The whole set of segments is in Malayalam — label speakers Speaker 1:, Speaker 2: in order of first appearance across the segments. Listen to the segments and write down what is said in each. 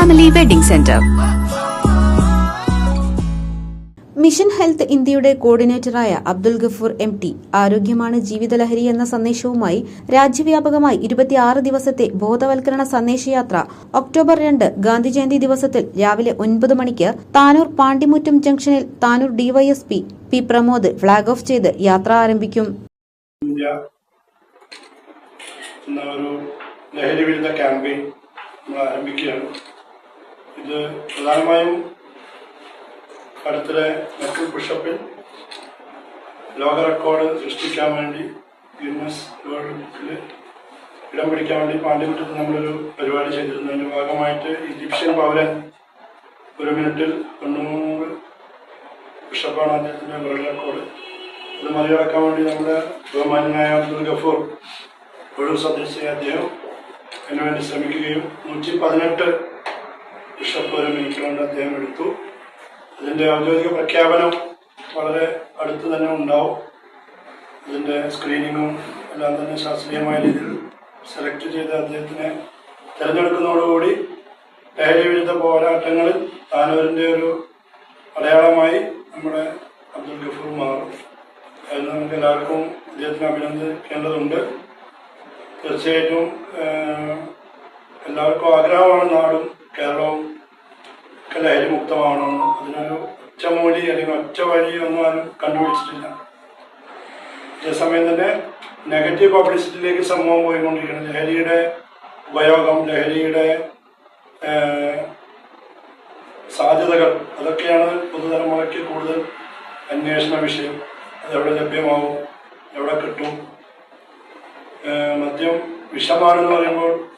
Speaker 1: Family wedding centre
Speaker 2: mission health ഇന്ത്യയുടെ കോർഡിനേറ്ററായ അബ്ദുൽ ഗഫൂർ എം ടി ആരോഗ്യമാണ് ജീവിതലഹരി എന്ന സന്ദേശവുമായി രാജ്യവ്യാപകമായി ഇരുപത്തിയാറ് ദിവസത്തെ ബോധവൽക്കരണ സന്ദേശയാത്ര ഒക്ടോബർ രണ്ട് ഗാന്ധിജയന്തി ദിവസത്തിൽ രാവിലെ ഒൻപത് മണിക്ക് താനൂർ പാണ്ടിമുറ്റം ജംഗ്ഷനിൽ Tanur DYSP P Pramod flag off ചെയ്ത് യാത്ര ആരംഭിക്കും.
Speaker 3: ലഹരി വിരുദ്ധ ക്യാമ്പയിൻ നമ്മൾ ആരംഭിക്കുകയാണ്. ഇത് പ്രധാനമായും അടുത്തിടെ മെറ്റൽ പുഷപ്പിൽ ലോക റെക്കോർഡ് സൃഷ്ടിക്കാൻ വേണ്ടി ഗിന്നസ് വേൾഡ് ബുക്കിൽ ഇടം പിടിക്കാൻ വേണ്ടി പാണ്ഡ്യമുറ്റത്ത് നമ്മളൊരു പരിപാടി ചെയ്തിരുന്നു. അതിന്റെ ഭാഗമായിട്ട് ഈജിപ്ഷ്യൻ പൗരൻ ഒരു മിനിറ്റിൽ തൊണ്ണൂറ് പുഷപ്പാണ് അദ്ദേഹത്തിന്റെ വേൾഡ് റെക്കോർഡ്. അത് മറികടക്കാൻ വേണ്ടി നമ്മുടെ ബഹുമാനായ അബ്ദുൽ ഗഫൂർ ഒഴിവ് സദസ്യ അദ്ദേഹം അതിനുവേണ്ടി ശ്രമിക്കുകയും നൂറ്റി പതിനെട്ട് ബിഷപ്പ് ഒരു മിനിറ്റ് കൊണ്ട് അദ്ദേഹം എടുത്തു. അതിന്റെ ഔദ്യോഗിക പ്രഖ്യാപനം വളരെ അടുത്ത് തന്നെ ഉണ്ടാവും. അതിന്റെ സ്ക്രീനിങ്ങും എല്ലാം തന്നെ ശാസ്ത്രീയമായ രീതിയിൽ സെലക്ട് ചെയ്ത് അദ്ദേഹത്തിനെ തിരഞ്ഞെടുക്കുന്നതോടുകൂടി ലഹരി വിരുദ്ധ പോരാട്ടങ്ങളിൽ താനൂരിന്റെ ഒരു അടയാളമായി നമ്മുടെ അബ്ദുൽ ഗഫൂർ മാറും. അതിന് നമുക്ക് എല്ലാവർക്കും അദ്ദേഹത്തിന് അഭിനന്ദിക്കേണ്ടതുണ്ട്. തീർച്ചയായിട്ടും എല്ലാവർക്കും ആഗ്രഹമാണ് നാടും കേരളവും ഒക്കെ ലഹരി അതിനൊരു ഒറ്റമൂലി അല്ലെങ്കിൽ ഒറ്റ വഴി ഒന്നും ആരും കണ്ടുപിടിച്ചിട്ടില്ല. അതേസമയം തന്നെ നെഗറ്റീവ് പബ്ലിസിറ്റിയിലേക്ക് സമൂഹം പോയിക്കൊണ്ടിരിക്കുകയാണ്. ലഹരിയുടെ ഉപയോഗം ലഹരിയുടെ സാധ്യതകൾ അതൊക്കെയാണ് പുതുതലമുറയ്ക്ക് കൂടുതൽ അന്വേഷണ വിഷയം. അതെവിടെ ലഭ്യമാവും എവിടെ കിട്ടും. മദ്യം വിഷമാണെന്ന് പറയുമ്പോൾ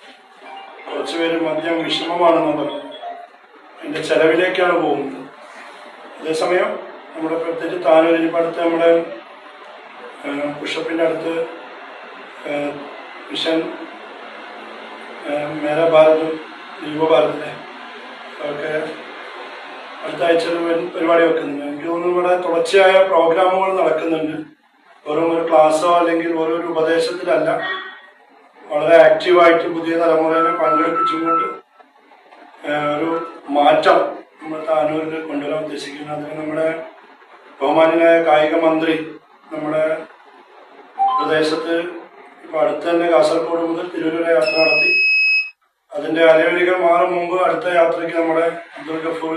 Speaker 3: കുറച്ച് പേര് മദ്യം വിഷമമാണെന്ന് പറഞ്ഞു അതിന്റെ ചെലവിലേക്കാണ് പോകുന്നത്. അതേസമയം നമ്മുടെ പ്രത്യേകിച്ച് അടുത്ത് നമ്മുടെ പുഷപ്പിന്റെ അടുത്ത് മിഷൻ മേര ഭാരത് യുവഭാരതിലെ ഒക്കെ അടുത്ത ആഴ്ച പരിപാടി വെക്കുന്നുണ്ട്. എനിക്ക് തോന്നുന്നു ഇവിടെ തുടർച്ചയായ പ്രോഗ്രാമുകൾ നടക്കുന്നുണ്ട്. ഓരോ ഒരു ക്ലാസ്സോ അല്ലെങ്കിൽ ഓരോ ഉപദേശത്തിലല്ല. വളരെ ആക്റ്റീവായിട്ട് പുതിയ തലമുറയെ പങ്കെടുപ്പിച്ചുകൊണ്ട് ഒരു മാറ്റം നമ്മൾ താനൂരിൽ കൊണ്ടുവരാൻ ഉദ്ദേശിക്കുന്നു. അതിന് നമ്മുടെ ബഹുമാനായ കായിക മന്ത്രി നമ്മുടെ പ്രദേശത്ത് ഇപ്പൊ അടുത്ത് തന്നെ കാസർഗോഡ് മുതൽ തിരൂർ യാത്ര നടത്തി. അതിന്റെ അലവലികൾ മാറും മുമ്പ് അടുത്ത യാത്രയ്ക്ക് നമ്മുടെ അബ്ദുൽ ഗഫൂർ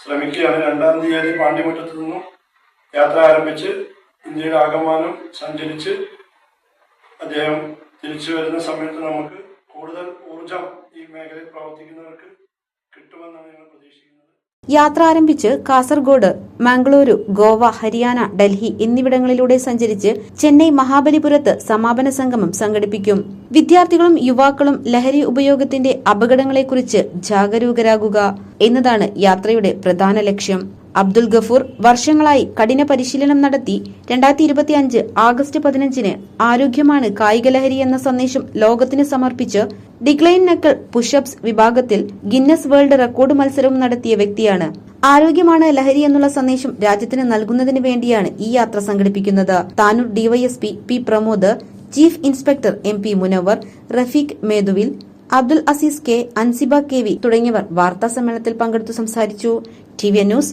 Speaker 3: ശ്രമിക്കുകയാണ്. രണ്ടാം തീയതി പാണ്ഡ്യമുറ്റത്ത് നിന്നും യാത്ര ആരംഭിച്ച് ഇന്ത്യയുടെ ആകമാനം സഞ്ചരിച്ച് അദ്ദേഹം തിരിച്ചു വരുന്ന സമയത്ത് നമുക്ക് കൂടുതൽ ഊർജം ഈ മേഖലയിൽ പ്രവർത്തിക്കുന്നവർക്ക് കിട്ടുമെന്നാണ് ഞങ്ങൾ പ്രതീക്ഷിക്കുന്നത്.
Speaker 2: യാത്ര ആരംഭിച്ച് കാസർഗോഡ് മംഗളൂരു ഗോവ ഹരിയാന ഡൽഹി എന്നിവിടങ്ങളിലൂടെ സഞ്ചരിച്ച് ചെന്നൈ മഹാബലിപുരത്ത് സമാപന സംഗമം സംഘടിപ്പിക്കും. വിദ്യാർത്ഥികളും യുവാക്കളും ലഹരി ഉപയോഗത്തിന്റെ അപകടങ്ങളെക്കുറിച്ച് ജാഗരൂകരാകുക എന്നതാണ് യാത്രയുടെ പ്രധാന ലക്ഷ്യം. അബ്ദുൽ ഗഫൂർ വർഷങ്ങളായി കഠിന പരിശീലനം നടത്തി രണ്ടായിരത്തി ഇരുപത്തി അഞ്ച് ആഗസ്റ്റ് പതിനഞ്ചിന് ആരോഗ്യമാണ് കായികലഹരി എന്ന സന്ദേശം ലോകത്തിന് സമർപ്പിച്ച് ഡിക്ലൈൻ നക്കൾ പുഷപ്സ് വിഭാഗത്തിൽ ഗിന്നസ് വേൾഡ് റെക്കോർഡ് മത്സരവും നടത്തിയ വ്യക്തിയാണ്. ആരോഗ്യമാണ് ലഹരി എന്നുള്ള സന്ദേശം രാജ്യത്തിന് നൽകുന്നതിന് വേണ്ടിയാണ് ഈ യാത്ര സംഘടിപ്പിക്കുന്നത്. Tanur DYSP P Pramod chief inspector M P Munavar Rafeeq മേദുവിൽ Abdul Aziz K Ansiba K V തുടങ്ങിയവർ വാർത്താ സമ്മേളനത്തിൽ പങ്കെടുത്തു സംസാരിച്ചു. T V news